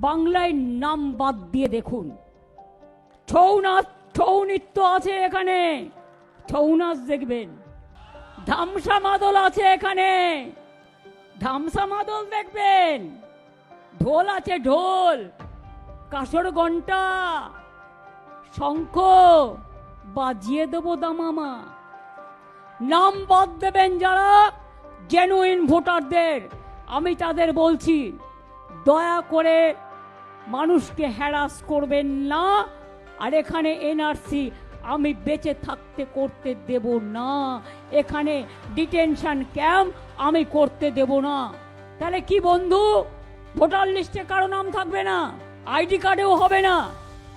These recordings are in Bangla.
বাংলায় নাম বাদ দিয়ে দেখুন। ছৌ নাচ ছৌ নৃত্য আছে এখানে। ছৌ নাচ দেখবেন। ধামসা মাদল আছে এখানে। ধামসা মাদল দেখবেন। ঢোল আছে ঢোল। কাসর ঘণ্টা শঙ্খ। বাজিয়ে দেবো দামামা। নাম বাদ দেবেন যারা জেনুইন ভোটারদের। আমি তাদের বলছি, দয়া করে মানুষকে হ্যারাস করবেন না। আর এখানে এনআরসি আমি বেঁচে থাকতে করতে দেব না। এখানে ডিটেনশন ক্যাম্প আমি করতে দেব না। তাহলে কি বন্ধু? ভোটার লিস্টে কারও নাম থাকবে না? আইডি কার্ডেও হবে না।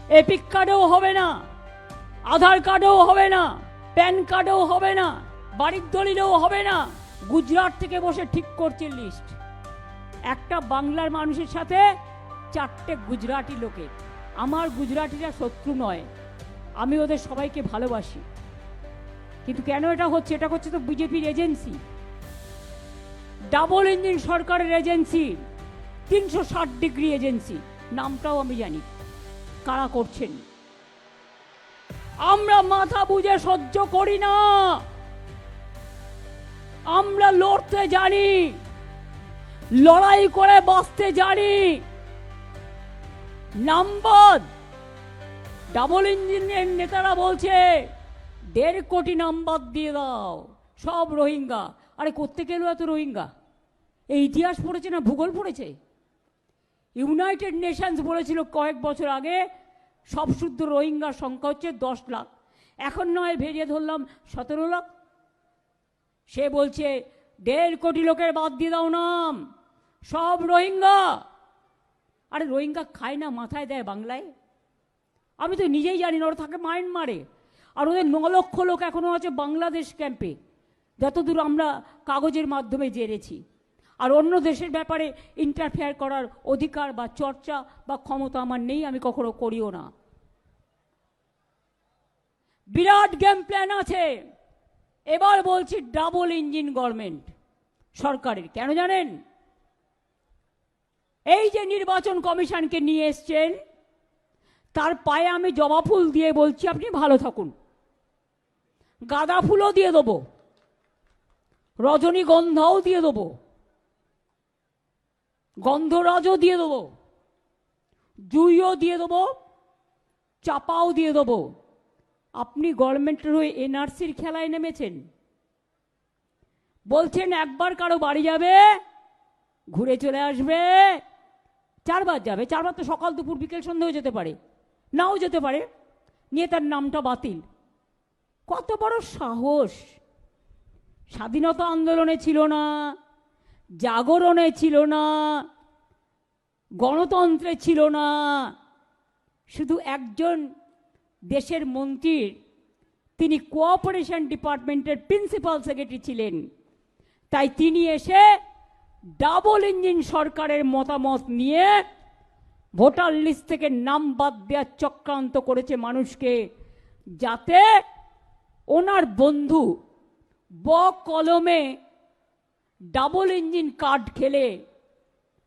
এপিক কার্ডেও হবে না। আধার কার্ডেও হবে না। প্যান কার্ডেও হবে না। বাড়ির দলিলেও হবে না। গুজরাট থেকে বসে ঠিক করছে লিস্ট। একটা বাংলার মানুষের সাথে চারটে গুজরাটি লোকে। আমার গুজরাটিরা শত্রু নয়। আমি ওদের সবাইকে ভালোবাসি। কিন্তু কেন এটা হচ্ছে? এটা হচ্ছে তো বিজেপির এজেন্সি। ডাবল ইঞ্জিন সরকারের এজেন্সি। তিনশো ষাট ডিগ্রি এজেন্সি। নামটাও আমি জানি। কারা করছেন? আমরা মাথা বুঝে সহ্য করি না। আমরা লড়তে জানি। লড়াই করে বাঁচতে জানি। নাম্বার। ডাবল ইঞ্জিনের নেতারা বলছে, দেড় কোটি নাম্বার দিয়ে দাও, সব রোহিঙ্গা। আরে করতে গেল এত রোহিঙ্গা? এই ইতিহাস পড়েছে না ভূগোল পড়েছে? ইউনাইটেড নেশনস বলেছিল কয়েক বছর আগে, সব শুদ্ধ রোহিঙ্গার সংখ্যা হচ্ছে দশ লাখ। এখন নয় ভেরিয়ে ধরলাম সতেরো লাখ। সে বলছে, দেড় কোটি লোকের বাদ দিয়ে দাও নাম। সব রোহিঙ্গা। আরে রোহিঙ্গা খায় না, মাথায় দেয় বাংলায়? আমি তো নিজেই জানি না, ওরা থাকে মারে আর ওদের ন লক্ষ লোক এখনও আছে বাংলাদেশ ক্যাম্পে যতদূর আমরা কাগজের মাধ্যমে জেনেছি। আর অন্য দেশের ব্যাপারে ইন্টারফেয়ার করার অধিকার বা চর্চা বা ক্ষমতা আমার নেই, আমি কখনো করিও না। বিরাট গেম প্ল্যান আছে। এবার বলছি ডাবল ইঞ্জিন গভর্নমেন্ট সরকারের, কেন জানেন? এই যে নির্বাচন কমিশনকে নিয়ে এসছেন, তার পায়ে আমি জবা ফুল দিয়ে বলছি, আপনি ভালো থাকুন। গাঁদা ফুলও দিয়ে দেবো। রজনীগন্ধাও দিয়ে দেবো। গন্ধরাজও দিয়ে দেবো। জুইও দিয়ে দেবো। চাপাও দিয়ে দেবো। আপনি গভর্নমেন্টের হয়ে এনআরসির খেলায় নেমেছেন। বলছেন একবার কারও বাড়ি যাবে, ঘুরে চলে আসবে চারবার যাবে, চারবার তো সকাল, দুপুর, বিকেল, সন্ধ্যেও যেতে পারে। নাও যেতে পারে। নিয়ে তার নামটা বাতিল। কত বড় সাহস! স্বাধীনতা আন্দোলনে ছিল না, জাগরণে ছিল না, গণতন্ত্রে ছিল না। শুধু একজন দেশের মন্ত্রীর, তিনি কোঅপারেশন ডিপার্টমেন্টের প্রিন্সিপাল সেক্রেটারি ছিলেন। তাই তিনি এসে ডাবল ইঞ্জিন সরকারের মতামত নিয়ে ভোটার লিস্ট থেকে নাম বাদ দেওয়ার চক্রান্ত করেছে মানুষকে, যাতে ওনার বন্ধু ব কলমে ডাবল ইঞ্জিন কার্ড খেলে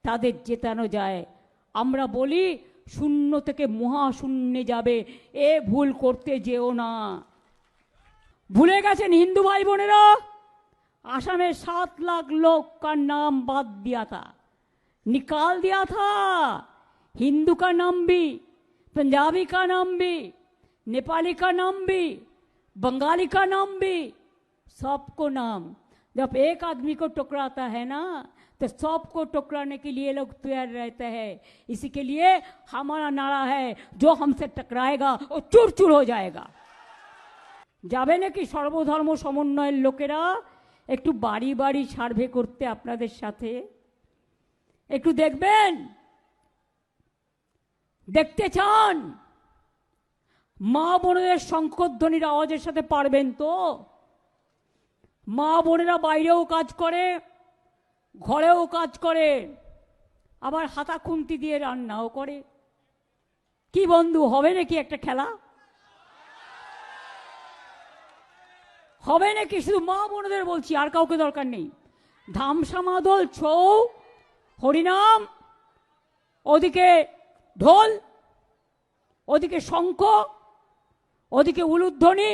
তাদের জেতানো যায়। আমরা বলি, শূন্য থেকে মহাশূন্যে যাবে। এ ভুল করতে যেও না। ভুলে গেছেন হিন্দু ভাই বোনেরা? आसाम में सात लाख लोग का नाम बात दिया था निकाल दिया था हिंदू का नाम भी पंजाबी का नाम भी नेपाली का नाम भी बंगाली का नाम भी सबको नाम जब एक आदमी को टकराता है ना तो सबको टकराने के लिए लोग तैयार रहते हैं इसी के लिए हमारा नारा है जो हमसे टकराएगा वो चूर चूर हो जाएगा যাবে নাকি সর্বধর্ম সমন্বয়ের লোকেরা একটু বাড়ি বাড়ি সার্ভে করতে আপনাদের সাথে। একটু দেখবেন? দেখতে চান? মা বোনেদের শঙ্করধ্বনির আওয়াজের সাথে পারবেন তো? মা বোনেরা বাইরেও কাজ করে, ঘরেও কাজ করে, আবার হাতা খুন্তি দিয়ে রান্নাও করে। কি বন্ধু, হবে নাকি একটা খেলা? হবে নাকি? শুধু মা বোনদের বলছি, আর কাউকে দরকার নেই। ধামসা মাদল ছৌ, হরিনাম, ওদিকে ঢোল, ওদিকে শঙ্খ, ওদিকে উলুধ্বনি।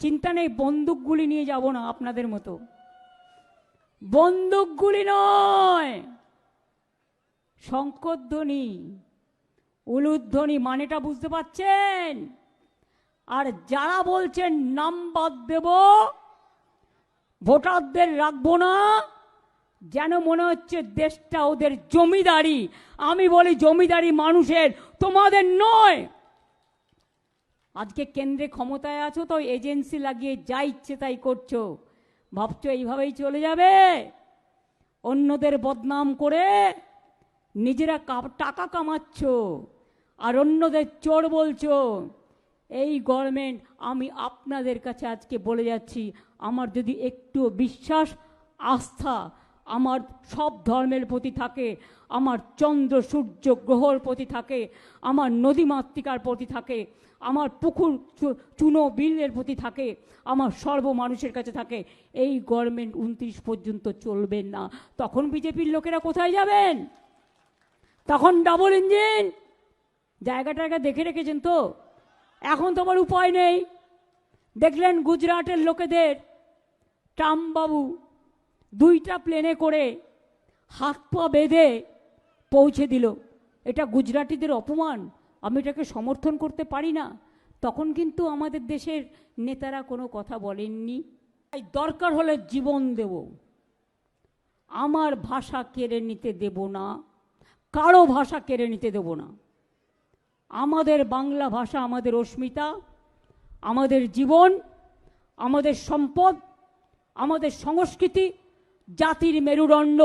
চিন্তা নেই, বন্দুকগুলি নিয়ে যাব না আপনাদের মতো। বন্দুকগুলি নয়, শঙ্করধ্বনি, উলুধ্বনি, মানেটা বুঝতে পাচ্ছেন আর যারা বলছেন নাম বাদ দেব, ভোটারদের রাখব না, যেন মনে হচ্ছে দেশটা ওদের জমিদারি। আমি বলি জমিদারি মানুষের, তোমাদের নয়। আজকে কেন্দ্রে ক্ষমতায় আছো, তো এজেন্সি লাগিয়ে যা ইচ্ছে তাই করছ। ভাবছ এইভাবেই চলে যাবে? অন্যদের বদনাম করে নিজেরা টাকা কামাচ্ছ, আর অন্যদের চোর বলছো। এই গভর্নমেন্ট আমি আপনাদের কাছে আজকে বলে যাচ্ছি, আমার যদি একটু বিশ্বাস, আস্থা আমার সব ধর্মের প্রতি থাকে, আমার চন্দ্র, সূর্য গ্রহর প্রতি থাকে, আমার নদীমাতৃকার প্রতি থাকে, আমার পুকুর চুনো বিলের প্রতি থাকে, আমার সর্ব মানুষের কাছে থাকে, এই গভর্নমেন্ট উনত্রিশ পর্যন্ত চলবেন না। তখন বিজেপির লোকেরা কোথায় যাবেন? তখন ডাবল ইঞ্জিন জায়গা টায়গা দেখে রেখেছেন তো? এখন তো আমার উপায় নেই। দেখলেন গুজরাটের লোকেদের ট্রাম্পবাবু দুইটা প্লেনে করে হাত পা বেঁধে পৌঁছে দিল। এটা গুজরাটিদের অপমান। আমি এটাকে সমর্থন করতে পারি না। তখন কিন্তু আমাদের দেশের নেতারা কোনো কথা বলেননি। তাই দরকার হলে জীবন দেব। আমার ভাষা কেড়ে নিতে দেব না। কারও ভাষা কেড়ে নিতে দেব না। আমাদের বাংলা ভাষা আমাদের অস্মিতা আমাদের জীবন আমাদের সম্পদ আমাদের সংস্কৃতি জাতির মেরুদণ্ড।